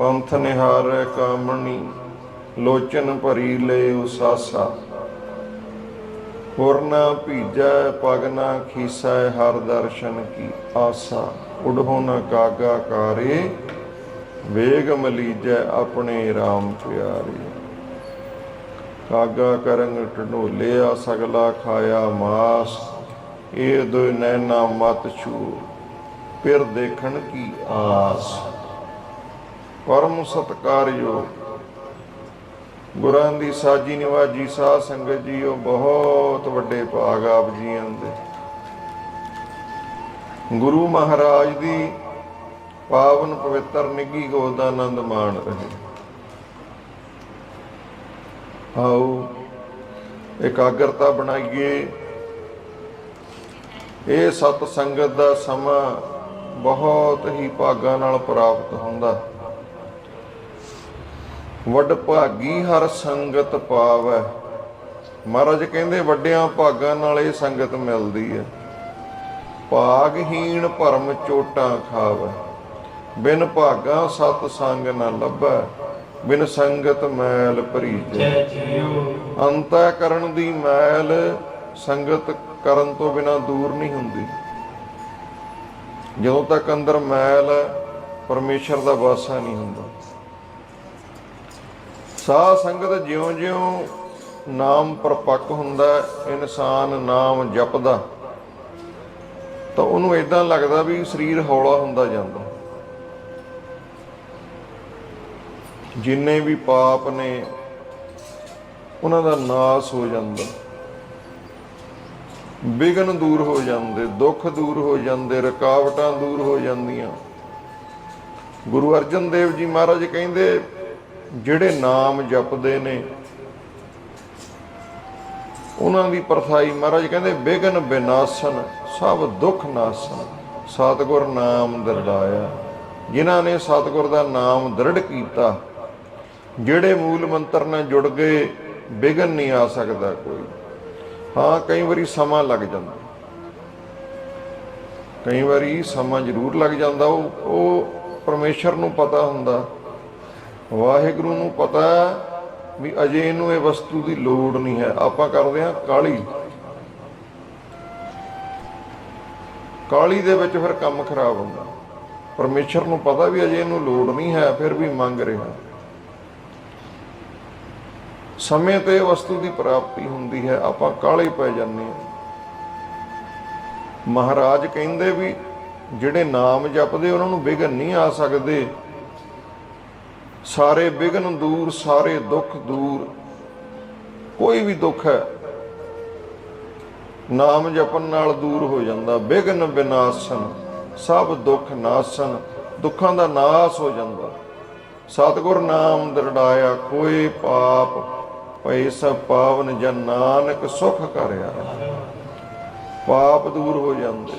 ਪੰਥ ਨਿਹਾਰੈ ਕਾਮਣੀ, ਲੋਚਨ ਭਰੀ ਲੈ ਉਸਾਸਾ। ਹੋਰ ਭੀਜੈ, ਪਗ ਖੀਸੈ, ਹਰ ਦਰਸ਼ਨ ਕੀ ਆਸਾ। ਉਡਹੁ ਨ ਕਾਗਾ ਕਾਰੇ, ਵੇਗ ਮਲੀਜੈ ਆਪਣੇ RAM ਪਿਆਰੇ। ਕਾਗਾ ਕਰੰਗ ਢਢੋਲਿਆ, ਸਗਲਾ ਖਾਇਆ ਮਾਸ। ਇਹ ਦੋ ਨੈਣਾ ਮਤ ਛੂ ਪਿਰ ਦੇਖਣ ਕੀ ਆਸ। ਪਰਮ ਸਤਕਾਰਯੋਗ ਗੁਰਾਂ ਦੀ ਸਾਜੀ ਨਿਵਾਜੀ ਸਾਧ ਸੰਗਤ ਜੀਓ, ਬਹੁਤ ਵੱਡੇ ਭਾਗ ਆਪ ਜੀਆਂ ਦੇ। ਗੁਰੂ ਮਹਾਰਾਜ ਦੀ ਪਾਵਨ ਪਵਿੱਤਰ ਨਿੱਗੀ ਗੋਦ ਦਾ ਆਨੰਦ ਮਾਣ ਰਹੇ। ਆਓ, ਇਕਾਗਰਤਾ ਬਣਾਈਏ। ਇਹ ਸਤ ਸੰਗਤ ਦਾ ਸਮਾਂ ਬਹੁਤ ਹੀ ਭਾਗਾਂ ਨਾਲ ਪ੍ਰਾਪਤ ਹੁੰਦਾ। ਵੱਡ ਭਾਗੀ ਹਰ ਸੰਗਤ ਪਾਵੈ। ਮਹਾਰਾਜ ਕਹਿੰਦੇ ਵੱਡਿਆਂ ਭਾਗਾਂ ਨਾਲ ਇਹ ਸੰਗਤ ਮਿਲਦੀ ਹੈ। ਭਾਗਹੀਣ ਭਰਮ ਚੋਟਾਂ ਖਾਵੈ। ਬਿਨ ਭਾਗਾ ਸਤ ਸੰਗ ਨਾ ਲੱਭੈ ਬਿਨ ਸੰਗਤ ਮੈਲ ਭਰੀਜੈ। ਅੰਤੈ ਕਰਨ ਦੀ ਮੈਲ ਸੰਗਤ ਕਰਨ ਤੋਂ ਬਿਨਾ ਦੂਰ ਨਹੀਂ ਹੁੰਦੀ। ਜਦੋਂ ਤੱਕ ਅੰਦਰ ਮੈਲ ਪਰਮੇਸ਼ਰ ਦਾ ਵਾਸਾ ਨਹੀਂ ਹੁੰਦਾ। ਸਾਧ ਸੰਗਤ ਜਿਉਂ-ਜਿਉਂ ਨਾਮ ਪਰਪੱਕ ਹੁੰਦਾ, ਇਨਸਾਨ ਨਾਮ ਜਪਦਾ, ਤਾਂ ਉਹਨੂੰ ਇਦਾਂ ਲੱਗਦਾ ਵੀ ਸਰੀਰ ਹੌਲਾ ਹੁੰਦਾ ਜਾਂਦਾ। ਜਿੰਨੇ ਵੀ ਪਾਪ ਨੇ, ਉਹਨਾਂ ਦਾ ਨਾਸ ਹੋ ਜਾਂਦਾ। ਵਿਗਨ ਦੂਰ ਹੋ ਜਾਂਦੇ, ਦੁੱਖ ਦੂਰ ਹੋ ਜਾਂਦੇ, ਰੁਕਾਵਟਾਂ ਦੂਰ ਹੋ ਜਾਂਦੀਆਂ। ਗੁਰੂ ਅਰਜਨ ਦੇਵ ਜੀ ਮਹਾਰਾਜ ਕਹਿੰਦੇ ਜਿਹੜੇ ਨਾਮ ਜਪਦੇ ਨੇ, ਉਹਨਾਂ ਦੀ ਪਰਥਾਈ ਮਹਾਰਾਜ ਕਹਿੰਦੇ ਵਿਗਨ ਬਿਨਾਸਨ, ਸਭ ਦੁੱਖ ਨਾਸਨ, ਸਤਿਗੁਰ ਨਾਮ ਦਰਦਾਇਆ ਜਿਨ੍ਹਾਂ ਨੇ ਸਤਿਗੁਰ ਦਾ ਨਾਮ ਦ੍ਰਿੜ ਕੀਤਾ, ਜਿਹੜੇ ਮੂਲ ਮੰਤਰ ਨਾਲ ਜੁੜ ਗਏ ਵਿਗਨ ਨਹੀਂ ਆ ਸਕਦਾ ਕੋਈ। ਹਾਂ, ਕਈ ਵਾਰੀ ਸਮਾਂ ਲੱਗ ਜਾਂਦਾ। ਕਈ ਵਾਰੀ ਸਮਾਂ ਜ਼ਰੂਰ ਲੱਗ ਜਾਂਦਾ। ਉਹ ਉਹ ਪਰਮੇਸ਼ਰ ਨੂੰ ਪਤਾ ਹੁੰਦਾ। ਵਾਹਿਗੁਰੂ ਨੂੰ ਪਤਾ ਵੀ ਅਜੇ ਇਹਨੂੰ ਇਹ ਵਸਤੂ ਦੀ ਲੋੜ ਨਹੀਂ ਹੈ। ਆਪਾਂ ਕਰਦੇ ਹਾਂ ਕਾਲੀ। ਕਾਲੀ ਦੇ ਵਿੱਚ ਫਿਰ ਕੰਮ ਖਰਾਬ ਹੁੰਦਾ। ਪਰਮੇਸ਼ਰ ਨੂੰ ਪਤਾ ਵੀ ਅਜੇ ਇਹਨੂੰ ਲੋੜ ਨਹੀਂ ਹੈ, ਫਿਰ ਵੀ ਮੰਗ ਰਿਹਾ। ਸਮੇਂ ਤੇ ਵਸਤੂ ਦੀ ਪ੍ਰਾਪਤੀ ਹੁੰਦੀ ਹੈ। ਆਪਾਂ ਕਾਲੇ ਪੈ ਜਾਂਦੇ ਹਾਂ। ਮਹਾਰਾਜ ਕਹਿੰਦੇ ਵੀ ਜਿਹੜੇ ਨਾਮ ਜਪਦੇ, ਉਹਨਾਂ ਨੂੰ ਵਿਗਨ ਨਹੀਂ ਆ ਸਕਦੇ। ਸਾਰੇ ਵਿਗਨ ਦੂਰ, ਸਾਰੇ ਦੁੱਖ ਦੂਰ। ਕੋਈ ਵੀ ਦੁੱਖ ਹੈ, ਨਾਮ ਜਪਣ ਨਾਲ ਦੂਰ ਹੋ ਜਾਂਦਾ। ਵਿਗਨ ਬਿਨਾਸਨ, ਸਭ ਦੁੱਖ ਨਾਸਨ, ਦੁੱਖਾਂ ਦਾ ਨਾਸ ਹੋ ਜਾਂਦਾ। ਸਤਿਗੁਰ ਨਾਮ ਦਰੜਾਇਆ, ਕੋਈ ਪਾਪ ਭਈ ਸਭ ਪਾਵਨ ਜਨ ਨਾਨਕ ਸੁਖ ਕਰਿਆ ਪਾਪ ਦੂਰ ਹੋ ਜਾਂਦੇ।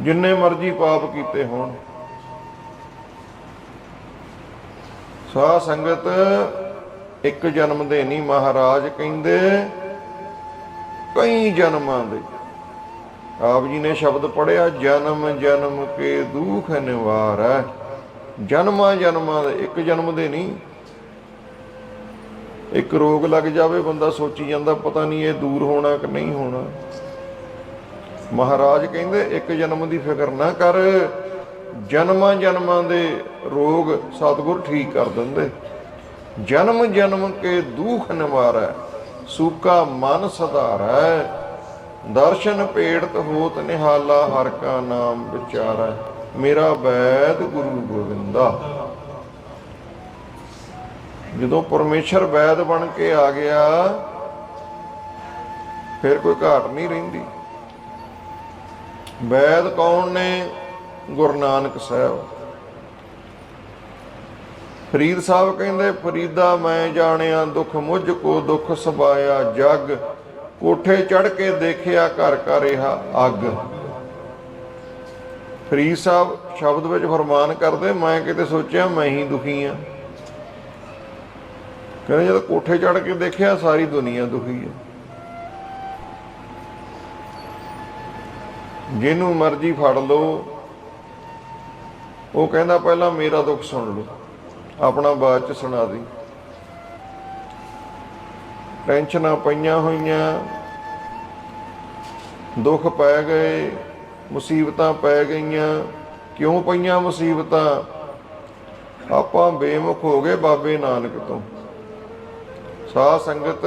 ਜਿੰਨੇ ਮਰਜ਼ੀ ਪਾਪ ਕੀਤੇ ਹੋਣ ਸਾ ਸੰਗਤ ਇੱਕ ਜਨਮ ਦੇ ਨਹੀਂ ਮਹਾਰਾਜ ਕਹਿੰਦੇ, ਕਈ ਜਨਮਾਂ ਦੇ। ਆਪ ਜੀ ਨੇ ਸ਼ਬਦ ਪੜਿਆ ਜਨਮ ਜਨਮ ਕੇ ਦੁਖ ਨਿਵਾਰ। ਜਨਮਾਂ ਜਨਮਾਂ ਦੇ, ਇੱਕ ਜਨਮ ਦੇ ਨਹੀਂ ਇੱਕ ਰੋਗ ਲੱਗ ਜਾਵੇ, ਬੰਦਾ ਸੋਚੀ ਜਾਂਦਾ, ਪਤਾ ਨਹੀਂ ਇਹ ਦੂਰ ਹੋਣਾ ਕਿ ਨਹੀਂ ਹੋਣਾ। ਮਹਾਰਾਜ ਕਹਿੰਦੇ, ਇੱਕ ਜਨਮ ਦੀ ਫਿਕਰ ਨਾ ਕਰ। ਜਨਮਾਂ ਜਨਮਾਂ ਦੇ ਰੋਗ ਸਤਿਗੁਰ ਠੀਕ ਕਰ ਦਿੰਦੇ। ਜਨਮ ਜਨਮ ਕੇ ਦੁਖ ਨਿਵਾਰੈ, ਸੂਕਾ ਮਨ ਸਧਾਰੈ। ਦਰਸ਼ਨ ਪੇੜਤ ਹੋਤ ਨਿਹਾਲਾ ਹਰ ਕਾ ਨਾਮ ਵਿਚਾਰੈ। ਮੇਰਾ ਵੈਦ ਗੁਰੂ ਗੋਬਿੰਦਾ। ਜਦੋਂ ਪਰਮੇਸ਼ਰ ਵੈਦ ਬਣ ਕੇ ਆ ਗਿਆ, ਫਿਰ ਕੋਈ ਘਾਟ ਨਹੀਂ ਰਹਿੰਦੀ। ਵੈਦ ਕੌਣ ਨੇ? ਗੁਰੂ ਨਾਨਕ ਸਾਹਿਬ। ਫਰੀਦ ਸਾਹਿਬ ਕਹਿੰਦੇ, ਫਰੀਦਾ ਮੈਂ ਜਾਣਿਆ, ਦੁੱਖ ਮੁਝ ਕੋ ਦੁੱਖ ਸਬਾਇਆ ਜਗ। ਕੋਠੇ ਚੜ ਕੇ ਦੇਖਿਆ ਘਰ ਘਰ ਰਿਹਾ ਅੱਗ। ਫਰੀਦ ਸਾਹਿਬ ਸ਼ਬਦ ਵਿੱਚ ਫਰਮਾਨ ਕਰਦੇ, ਮੈਂ ਕਿਤੇ ਸੋਚਿਆ, ਮੈਂ ਹੀ ਦੁਖੀ ਆ। ਕਹਿੰਦੇ, ਜਦੋਂ ਕੋਠੇ ਚੜ ਕੇ ਦੇਖਿਆ, ਸਾਰੀ ਦੁਨੀਆ ਦੁਖੀ ਹੈ ਜਿਹਨੂੰ ਮਰਜ਼ੀ ਫੜ ਲਓ ਉਹ ਕਹਿੰਦਾ, ਪਹਿਲਾਂ ਮੇਰਾ ਦੁੱਖ ਸੁਣ ਲਓ। ਆਪਣਾ ਬਾਅਦ ਚ ਸੁਣਾ ਦੀ। ਟੈਨਸ਼ਨਾਂ ਪਈਆਂ ਹੋਈਆਂ। ਦੁੱਖ ਪੈ ਗਏ। ਮੁਸੀਬਤਾਂ ਪੈ ਗਈਆਂ। ਕਿਉਂ ਪਈਆਂ ਮੁਸੀਬਤਾਂ? ਆਪਾਂ ਬੇਮੁਖ ਹੋ ਗਏ ਬਾਬੇ ਨਾਨਕ ਤੋਂ। ਸਾਧ ਸੰਗਤ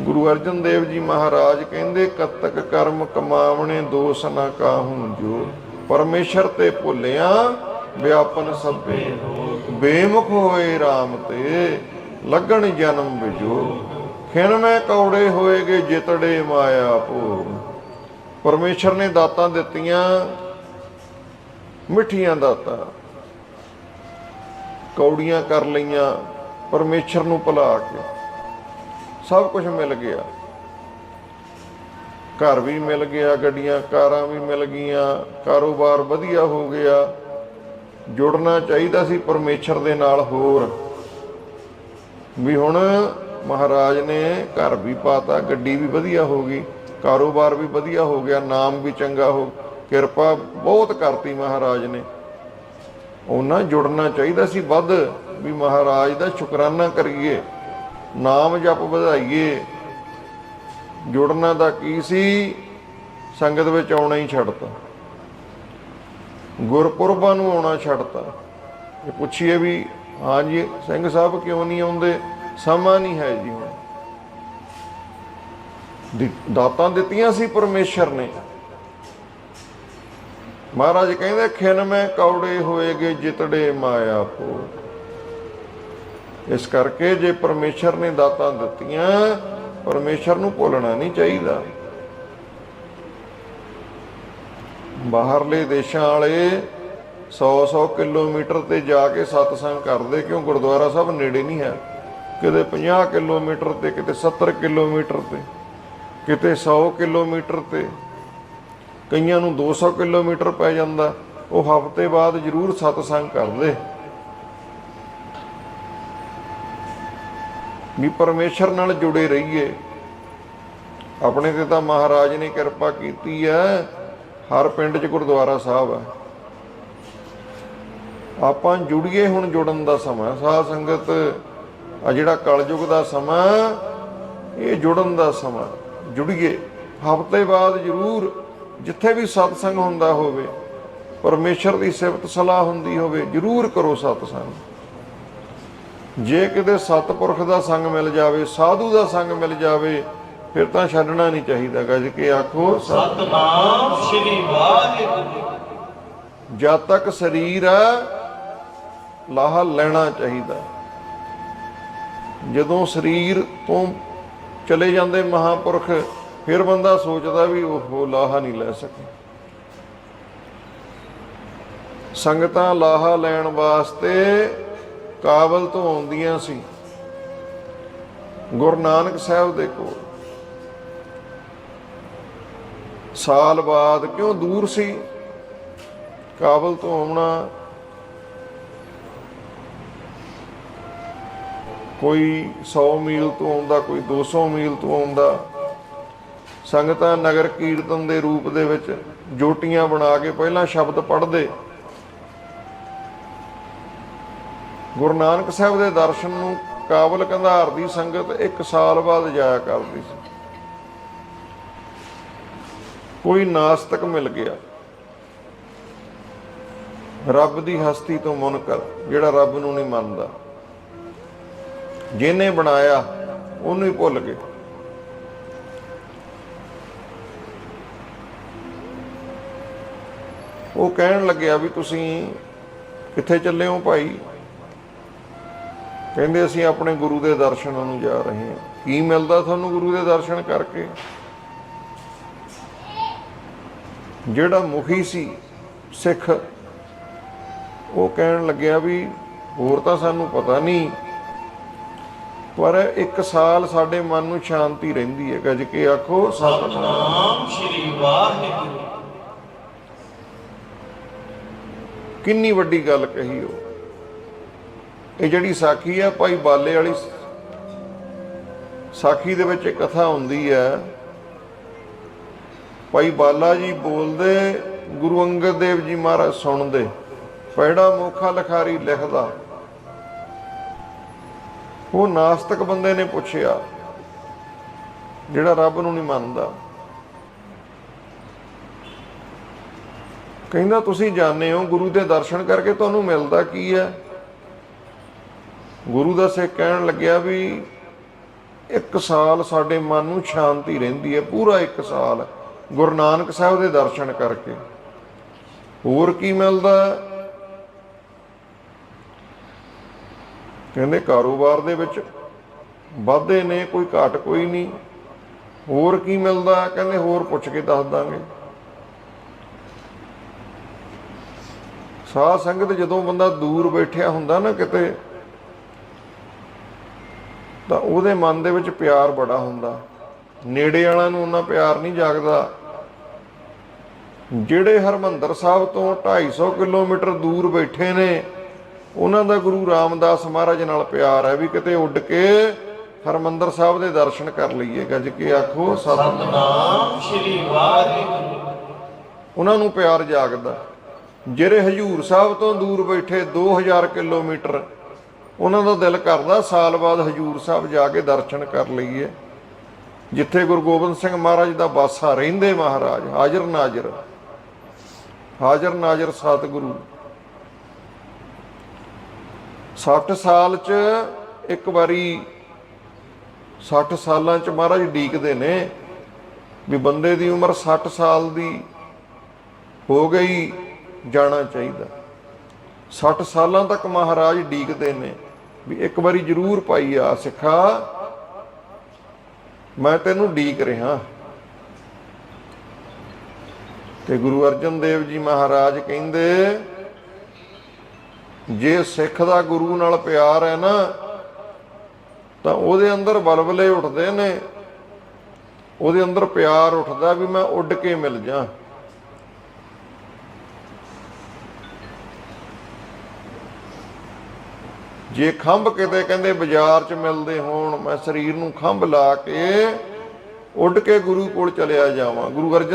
ਗੁਰੂ ਅਰਜਨ ਦੇਵ ਜੀ ਮਹਾਰਾਜ ਕਹਿੰਦੇ, ਕਤਕ ਕਰਮ ਕਮਾਵਣੇ ਦੋਸ ਨਾ ਕਾਹੂ ਜੋ ਪਰਮੇਸ਼ਰ ਤੇ ਭੁੱਲਿਆ, ਵਿਆਪਨ ਸਭੇ ਬੇਮੁਖ ਹੋਏ RAM ਤੇ, ਲੱਗਣ ਜਨਮ ਵਿਜੋ ਖਿਣ ਮੈਂ ਕੌੜੇ ਹੋਏਗੇ, ਜਿਤੜੇ ਮਾਇਆ ਭੋਗ ਪਰਮੇਸ਼ਰ ਨੇ ਦਾਤਾਂ ਦਿੱਤੀਆਂ, ਮਿੱਠੀਆਂ ਦਾਤਾਂ। ਕੌੜੀਆਂ ਕਰ ਲਈਆਂ, ਪਰਮੇਸ਼ਰ ਨੂੰ ਭੁਲਾ ਕੇ। ਸਭ ਕੁਝ ਮਿਲ ਗਿਆ। ਘਰ ਵੀ ਮਿਲ ਗਿਆ, ਗੱਡੀਆਂ, ਕਾਰਾਂ ਵੀ ਮਿਲ ਗਈਆਂ, ਕਾਰੋਬਾਰ ਵਧੀਆ ਹੋ ਗਿਆ। ਜੁੜਨਾ ਚਾਹੀਦਾ ਸੀ ਪਰਮੇਸ਼ਰ ਦੇ ਨਾਲ ਹੋਰ। ਵੀ ਹੁਣ ਮਹਾਰਾਜ ਨੇ ਘਰ ਵੀ ਪਾਤਾ, ਗੱਡੀ ਵੀ ਵਧੀਆ ਹੋ ਗਈ, ਕਾਰੋਬਾਰ ਵੀ ਵਧੀਆ ਹੋ ਗਿਆ, ਨਾਮ ਵੀ ਚੰਗਾ ਹੋ, ਕਿਰਪਾ ਬਹੁਤ ਕਰਤੀ ਮਹਾਰਾਜ ਨੇ। ਉਹਨਾਂ ਜੁੜਨਾ ਚਾਹੀਦਾ ਸੀ ਵੱਧ, ਵੀ ਮਹਾਰਾਜ ਦਾ ਸ਼ੁਕਰਾਨਾ ਕਰੀਏ। ਨਾਮ ਜਪ ਵਧਾਈਏ। ਜੁੜਨਾ ਦਾ ਕੀ ਸੀ? ਸੰਗਤ ਵਿੱਚ ਆਉਣਾ ਹੀ ਛੱਡਤਾ। ਗੁਰਪੁਰਬਾਂ ਨੂੰ ਆਉਣਾ ਛੱਡਤਾ। ਇਹ ਪੁੱਛੀਏ ਵੀ, ਹਾਂਜੀ, ਸਿੰਘ ਸਾਹਿਬ ਕਿਉਂ ਨਹੀਂ ਆਉਂਦੇ? ਸਮਾਂ ਨਹੀਂ ਹੈ ਜੀ ਹੁਣ। ਦਾਤਾਂ ਦਿੱਤੀਆਂ ਸੀ ਪਰਮੇਸ਼ਰ ਨੇ। ਮਹਾਰਾਜ ਕਹਿੰਦੇ, ਖਿਨ ਮੈਂ ਕੌੜੇ ਹੋਏਗੇ ਜਿਤੜੇ ਮਾਇਆ ਪੋ ਇਸ ਕਰਕੇ ਜੇ ਪਰਮੇਸ਼ਰ ਨੇ ਦਾਤਾਂ ਦਿੱਤੀਆਂ, ਪਰਮੇਸ਼ਰ ਨੂੰ ਭੁੱਲਣਾ ਨਹੀਂ ਚਾਹੀਦਾ। ਬਾਹਰਲੇ ਦੇਸ਼ਾਂ ਵਾਲੇ 100-100 ਕਿਲੋਮੀਟਰ ਤੇ ਜਾ ਕੇ ਸਤਸੰਗ ਕਰਦੇ, ਕਿਉਂ ਗੁਰਦੁਆਰਾ ਸਾਹਿਬ ਨੇੜੇ ਨਹੀਂ ਹੈ? ਕਿਤੇ 50 ਕਿਲੋਮੀਟਰ ਤੇ, ਕਿਤੇ 70 ਕਿਲੋਮੀਟਰ ਤੇ, ਕਿਤੇ 100 ਕਿਲੋਮੀਟਰ ਤੇ। ਕਈਆਂ ਨੂੰ 200 ਕਿਲੋਮੀਟਰ ਪੈ ਜਾਂਦਾ। ਉਹ ਹਫ਼ਤੇ ਬਾਅਦ ਜ਼ਰੂਰ ਸਤਸੰਗ ਕਰਦੇ। ਵੀ ਪਰਮੇਸ਼ਰ ਨਾਲ ਜੁੜੇ ਰਹੀਏ। ਆਪਣੇ ਤੇ ਤਾਂ ਮਹਾਰਾਜ ਨੇ ਕਿਰਪਾ ਕੀਤੀ ਹੈ। ਹਰ ਪਿੰਡ 'ਚ ਗੁਰਦੁਆਰਾ ਸਾਹਿਬ ਹੈ। ਆਪਾਂ ਜੁੜੀਏ ਹੁਣ ਜੁੜਨ ਦਾ ਸਮਾਂ ਸਾਧ ਸੰਗਤ, ਆ ਜਿਹੜਾ ਕਲਯੁਗ ਦਾ ਸਮਾਂ ਇਹ ਜੁੜਨ ਦਾ ਸਮਾਂ ਜੁੜੀਏ। ਹਫ਼ਤੇ ਬਾਅਦ ਜ਼ਰੂਰ ਜਿੱਥੇ ਵੀ ਸਤਸੰਗ ਹੁੰਦਾ ਹੋਵੇ, ਪਰਮੇਸ਼ਰ ਦੀ ਸਿਫਤ ਸਲਾਹ ਹੁੰਦੀ ਹੋਵੇ, ਜ਼ਰੂਰ ਕਰੋ ਸਤਸੰਗ। ਜੇ ਕਿਤੇ ਸਤਪੁਰਖ ਦਾ ਸੰਗ ਮਿਲ ਜਾਵੇ ਸਾਧੂ ਦਾ ਸੰਗ ਮਿਲ ਜਾਵੇ ਫਿਰ ਤਾਂ ਛੱਡਣਾ ਨਹੀਂ ਚਾਹੀਦਾ ਗੱਜ ਕੇ ਆਖੋ ਸਤਿ ਸਤਨਾਮ ਸ਼੍ਰੀ ਵਾਹਿਗੁਰੂ ਜਦ ਤੱਕ ਸਰੀਰ ਹੈ ਲਾਹਾ ਲੈਣਾ ਚਾਹੀਦਾ। ਜਦੋਂ ਸਰੀਰ ਤੋਂ ਚਲੇ ਜਾਂਦੇ ਮਹਾਪੁਰਖ ਫਿਰ ਬੰਦਾ ਸੋਚਦਾ ਵੀ ਉਹ ਲਾਹਾ ਨਹੀਂ ਲੈ ਸਕੇ। ਸੰਗਤਾਂ ਲਾਹਾ ਲੈਣ ਵਾਸਤੇ ਕਾਬਲ ਤੋਂ ਆਉਂਦੀਆਂ ਸੀ। ਗੁਰੂ ਨਾਨਕ ਸਾਹਿਬ ਦੇ ਕੋਲ। ਸਾਲ ਬਾਅਦ ਕਿਉਂ ਦੂਰ ਸੀ? ਕਾਬਲ ਤੋਂ ਆਉਣਾ ਕੋਈ 100 ਮੀਲ ਤੋਂ ਆਉਂਦਾ, ਕੋਈ 200 ਮੀਲ ਤੋਂ ਆਉਂਦਾ। ਸੰਗਤਾਂ ਨਗਰ ਕੀਰਤਨ ਦੇ ਰੂਪ ਦੇ ਵਿੱਚ ਜੋਟੀਆਂ ਬਣਾ ਕੇ ਪਹਿਲਾਂ ਸ਼ਬਦ ਪੜ੍ਹਦੇ। ਗੁਰੂ ਨਾਨਕ ਸਾਹਿਬ ਦੇ ਦਰਸ਼ਨ ਨੂੰ ਕਾਬਲ ਕੰਧਾਰ ਦੀ ਸੰਗਤ ਇੱਕ ਸਾਲ ਬਾਅਦ ਜਾਇਆ ਕਰਦੀ ਸੀ। ਕੋਈ ਨਾਸਤਕ ਮਿਲ ਗਿਆ। ਰੱਬ ਦੀ ਹਸਤੀ ਤੋਂ ਮੁਨਕਰ ਜਿਹੜਾ ਰੱਬ ਨੂੰ ਨਹੀਂ ਮੰਨਦਾ। ਜਿਹਨੇ ਬਣਾਇਆ, ਉਹਨੂੰ ਹੀ ਭੁੱਲ ਗਏ। ਉਹ ਕਹਿਣ ਲੱਗਿਆ ਵੀ ਤੁਸੀਂ ਕਿੱਥੇ ਚੱਲੇ ਹੋ ਭਾਈ? ਕਹਿੰਦੇ ਅਸੀਂ ਆਪਣੇ ਗੁਰੂ ਦੇ ਦਰਸ਼ਨਾਂ ਨੂੰ ਜਾ ਰਹੇ ਹਾਂ। ਕੀ ਮਿਲਦਾ ਤੁਹਾਨੂੰ ਗੁਰੂ ਦੇ ਦਰਸ਼ਨ ਕਰਕੇ? ਜਿਹੜਾ ਮੁਖੀ ਸੀ ਸਿੱਖ ਉਹ ਕਹਿਣ ਲੱਗਿਆ ਵੀ ਹੋਰ ਤਾਂ ਸਾਨੂੰ ਪਤਾ ਨਹੀਂ। ਪਰ ਇੱਕ ਸਾਲ ਸਾਡੇ ਮਨ ਨੂੰ ਸ਼ਾਂਤੀ ਰਹਿੰਦੀ ਹੈ। ਗੱਜ ਕੇ ਆਖੋ ਸਤਨਾਮ ਸ਼੍ਰੀ ਵਾਹਿਗੁਰੂ। ਕਿੰਨੀ ਵੱਡੀ ਗੱਲ ਕਹੀ ਉਹ। ਇਹ ਜਿਹੜੀ ਸਾਖੀ ਹੈ ਭਾਈ ਬਾਲੇ ਵਾਲੀ ਸਾਖੀ ਦੇ ਵਿੱਚ ਕਥਾ ਹੁੰਦੀ ਹੈ ਭਾਈ ਬਾਲਾ ਜੀ ਬੋਲਦੇ, ਗੁਰੂ ਅੰਗਦ ਦੇਵ ਜੀ ਮਹਾਰਾਜ ਸੁਣਦੇ ਪੈੜਾ ਮੋਖਾ ਲਖਾਰੀ ਲਿਖਦਾ। ਉਹ ਨਾਸਤਕ ਬੰਦੇ ਨੇ ਪੁੱਛਿਆ, ਜਿਹੜਾ ਰੱਬ ਨੂੰ ਨਹੀਂ ਮੰਨਦਾ। ਕਹਿੰਦਾ, ਤੁਸੀਂ ਜਾਣਦੇ ਹੋ ਗੁਰੂ ਦੇ ਦਰਸ਼ਨ ਕਰਕੇ ਤੁਹਾਨੂੰ ਮਿਲਦਾ ਕੀ ਹੈ? ਗੁਰੂ ਦਾ ਸਿੱਖ ਕਹਿਣ ਲੱਗਿਆ ਵੀ ਇੱਕ ਸਾਲ ਸਾਡੇ ਮਨ ਨੂੰ ਸ਼ਾਂਤੀ ਰਹਿੰਦੀ ਹੈ, ਪੂਰਾ ਇੱਕ ਸਾਲ ਗੁਰੂ ਨਾਨਕ ਸਾਹਿਬ ਦੇ ਦਰਸ਼ਨ ਕਰਕੇ। ਹੋਰ ਕੀ ਮਿਲਦਾ? ਕਹਿੰਦੇ ਕਾਰੋਬਾਰ ਦੇ ਵਿੱਚ ਵਾਧੇ ਨੇ, ਕੋਈ ਘਾਟ ਕੋਈ ਨਹੀਂ। ਹੋਰ ਕੀ ਮਿਲਦਾ? ਕਹਿੰਦੇ ਹੋਰ ਪੁੱਛ ਕੇ ਦੱਸ ਦਾਂਗੇ। ਸਾਧ ਸੰਗਤ ਜਦੋਂ ਬੰਦਾ ਦੂਰ ਬੈਠਿਆ ਹੁੰਦਾ ਨਾ ਕਿਤੇ ਤਾਂ ਉਹਦੇ ਮਨ ਦੇ ਵਿੱਚ ਪਿਆਰ ਬੜਾ ਹੁੰਦਾ। ਨੇੜੇ ਵਾਲਿਆਂ ਨੂੰ ਉਹਨਾਂ ਪਿਆਰ ਨਹੀਂ ਜਾਗਦਾ। ਜਿਹੜੇ ਹਰਮੰਦਰ ਸਾਹਿਬ ਤੋਂ 250 ਕਿਲੋਮੀਟਰ ਦੂਰ ਬੈਠੇ ਨੇ ਉਹਨਾਂ ਦਾ ਗੁਰੂ ਰਾਮਦਾਸ ਮਹਾਰਾਜ ਨਾਲ ਪਿਆਰ ਹੈ ਵੀ ਕਿਤੇ ਉੱਡ ਕੇ ਹਰਮੰਦਰ ਸਾਹਿਬ ਦੇ ਦਰਸ਼ਨ ਕਰ ਲਈਏ। ਗੱਜ ਕੇ ਆਖੋ ਸਤਿਨਾਮ ਸਤਨਾਮ ਸ੍ਰੀ ਵਾਹਿਗੁਰੂ। ਉਹਨਾਂ ਨੂੰ ਪਿਆਰ ਜਾਗਦਾ। ਜਿਹੜੇ ਹਜੂਰ ਸਾਹਿਬ ਤੋਂ ਦੂਰ ਬੈਠੇ 2000 ਕਿਲੋਮੀਟਰ ਉਹਨਾਂ ਦਾ ਦਿਲ ਕਰਦਾ ਸਾਲ ਬਾਅਦ ਹਜੂਰ ਸਾਹਿਬ ਜਾ ਕੇ ਦਰਸ਼ਨ ਕਰ ਲਈਏ। ਜਿੱਥੇ ਗੁਰੂ ਗੋਬਿੰਦ ਸਿੰਘ ਮਹਾਰਾਜ ਦਾ ਬਾਸਾ ਰਹਿੰਦੇ ਮਹਾਰਾਜ, ਹਾਜ਼ਰ ਨਾਜ਼ਰ। ਹਾਜ਼ਰ ਨਾਜ਼ਰ ਸਤਿਗੁਰੂ। 60 ਸਾਲ ਚ ਇੱਕ ਵਾਰੀ 60 ਸਾਲਾਂ ਚ ਮਹਾਰਾਜ ਡੀਕਦੇ ਨੇ ਵੀ ਬੰਦੇ ਦੀ ਉਮਰ 60 ਸਾਲ ਦੀ ਹੋ ਗਈ, ਜਾਣਾ ਚਾਹੀਦਾ। 60 ਸਾਲਾਂ ਤੱਕ ਮਹਾਰਾਜ ਡੀਕਦੇ ਨੇ ਵੀ ਇੱਕ ਵਾਰੀ ਜ਼ਰੂਰ ਪਾਈ ਆ ਸਿੱਖਾ। ਮੈਂ ਤੈਨੂੰ ਡੀਕ ਰਿਹਾ। ਤੇ ਗੁਰੂ ਅਰਜਨ ਦੇਵ ਜੀ ਮਹਾਰਾਜ ਕਹਿੰਦੇ, ਜੇ ਸਿੱਖ ਦਾ ਗੁਰੂ ਨਾਲ ਪਿਆਰ ਹੈ ਨਾ, ਤਾਂ ਉਹਦੇ ਅੰਦਰ ਬਲਬਲੇ ਉੱਠਦੇ ਨੇ। ਉਹਦੇ ਅੰਦਰ ਪਿਆਰ ਉੱਠਦਾ ਵੀ ਮੈਂ ਉੱਡ ਕੇ ਮਿਲ ਜਾ। ਜੇ ਖੰਭ ਕਿਤੇ ਕਹਿੰਦੇ ਬਾਜ਼ਾਰ 'ਚ ਮਿਲਦੇ ਹੋਣ, ਮੈਂ ਸਰੀਰ ਨੂੰ ਖੰਭ ਲਾ ਕੇ ਉੱਡ ਕੇ ਗੁਰੂ ਕੋਲ ਚਲਿਆ ਜਾਵਾਂ, ਗੁਰੂ ਅਰਜਨ